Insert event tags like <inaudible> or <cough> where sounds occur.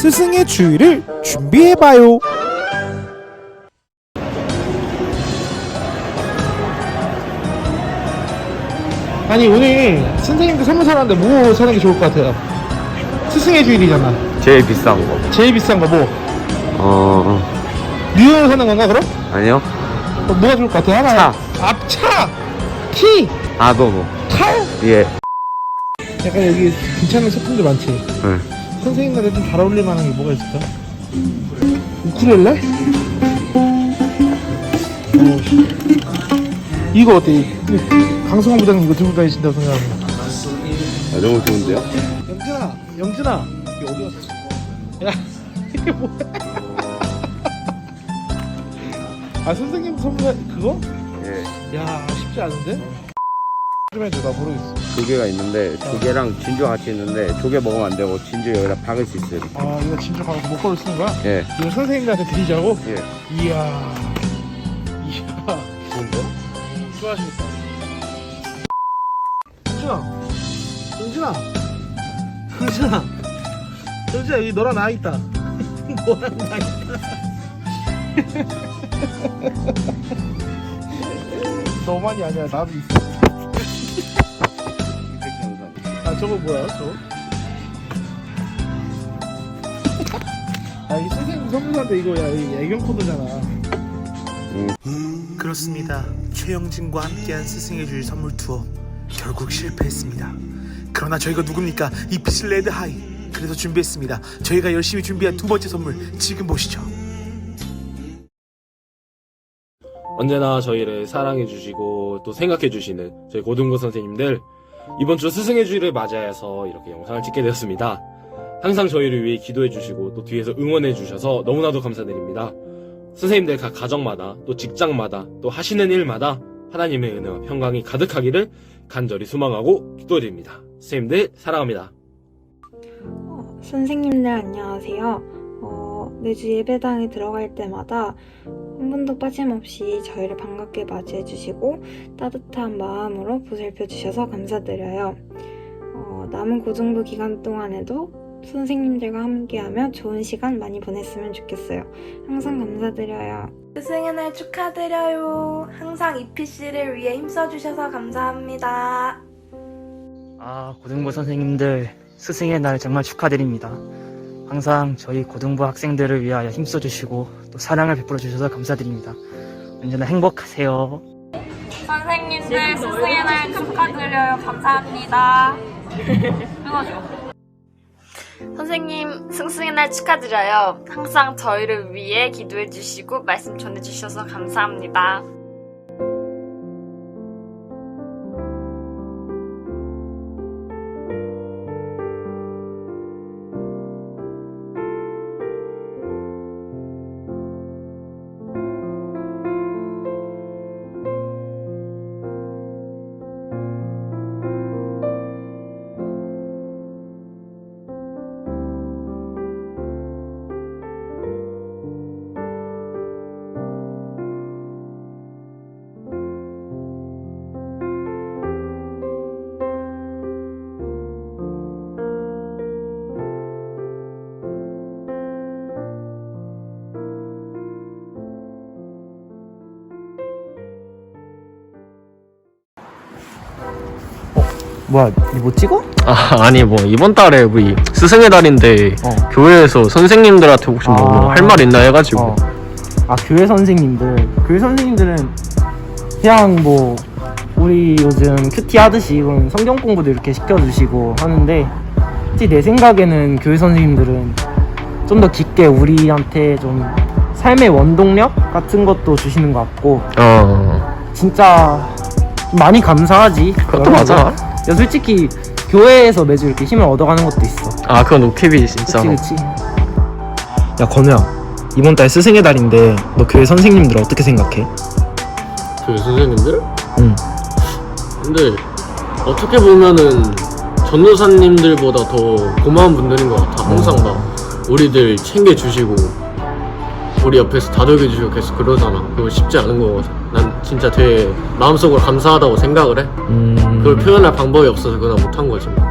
스승의 주의를 준비해봐요. 아니 오늘 선생님들 선물 사는데 뭐 사는 게 좋을 것 같아요? 스승의 주일이잖아. 제일 비싼 거. 제일 비싼 거 뭐? 어, 뉴욕 사는 건가 그럼? 아니요. 어, 뭐가 좋을 것 같아? 하나. 차. 앞 차. 키. 아도모. 칼. 예. 약간 여기 괜찮은 소품들 많지. 네. 선생님들한테 좀잘 어울릴 만한 게 뭐가 있을까? 우쿨렐레? 오, 씨. 이거 어때? 이- 강성호 부장님 이거 들고 다니신다고 생각합니다. 아, 너무 좋은데요? 영진아, 영진아, 이게 어디 갔어? 야, 이게 뭐야? 아 선생님 선물 그거? 예. 야 쉽지 않은데? 좀 해줘 나 모르겠어. 조개가 있는데, 조개랑 진주 같이 있는데, 조개 먹으면 안 되고, 진주 여기다 박을 수 있어요. 아 이거 진짜 가서 목걸이 쓰는 거야? 예. 이거 선생님들한테 드리자고? 예. 이야, 이야, 좋은데? 좋아하시겠다. 영진아, 영진아, 영진아, 영진아 여기 너랑 나 있다. <laughs> 너랑 나 있다. <laughs> 너만이 아니야 나도 있어. 아 저거 뭐야 저거? 아이 선생님 선물한테 이거 야이 애견 코드잖아. 그렇습니다. 최영진과 함께한 스승의 주일 선물 투어 결국 실패했습니다. 그러나 저희가 누굽니까? 이 비슬레드 하이. 그래서 준비했습니다. 저희가 열심히 준비한 두 번째 선물 지금 보시죠. 언제나 저희를 사랑해주시고 또 생각해주시는 저희 고등부 선생님들 이번 주 스승의 주일을 맞이해서 이렇게 영상을 찍게 되었습니다. 항상 저희를 위해 기도해 주시고 또 뒤에서 응원해 주셔서 너무나도 감사드립니다. 선생님들 각 가정마다 또 직장마다 또 하시는 일마다 하나님의 은혜와 평강이 가득하기를 간절히 소망하고 기도드립니다. 선생님들 사랑합니다. 어, 선생님들 안녕하세요. 어, 매주 예배당에 들어갈 때마다 한 분도 빠짐없이 저희를 반갑게 맞이해주시고 따뜻한 마음으로 보살펴주셔서 감사드려요. 어, 남은 고등부 기간 동안에도 선생님들과 함께하며 좋은 시간 많이 보냈으면 좋겠어요. 항상 감사드려요. 스승의 날 축하드려요. 항상 EPC를 위해 힘써주셔서 감사합니다. 아, 고등부 선생님들 스승의 날 정말 축하드립니다. 항상 저희 고등부 학생들을 위하여 힘써주시고 또 사랑을 베풀어 주셔서 감사드립니다. 언제나 행복하세요. 선생님들 스승의 날 축하드려요. 감사합니다. 끊어줘. <laughs> 선생님 승승의 날 축하드려요. 항상 저희를 위해 기도해 주시고 말씀 전해 주셔서 감사합니다. 뭐야, 이뭐 찍어? 아, 아니 뭐 이번 달에 우리 스승의 달인데 어. 교회에서 선생님들한테 혹시 뭐 아. 할 말 있나 해가지고 어. 아, 교회 선생님들. 교회 선생님들은 그냥 뭐 우리 요즘 큐티 하듯이 이건 성경 공부도 이렇게 시켜주시고 하는데 솔직히 내 생각에는 교회 선생님들은 좀 더 깊게 우리한테 좀 삶의 원동력 같은 것도 주시는 것 같고 어 진짜 좀 많이 감사하지. 그것도 맞아 야 솔직히 교회에서 매주 이렇게 힘을 얻어가는 것도 있어. 아 그건 오케이 진짜 그치 그치. 야 건우야 이번 달 스승의 달인데 너 교회 선생님들 어떻게 생각해? 교회 선생님들? 응. 근데 어떻게 보면은 전도사님들보다 더 고마운 분들인 것 같아 항상 막 우리들 챙겨주시고 우리 옆에서 다독여주시고 계속 그러잖아 그거 쉽지 않은 거거든 난 진짜 되게 마음속으로 감사하다고 생각을 해 음. 그걸 표현할 방법이 없어서 그냥 못한 거지 뭐.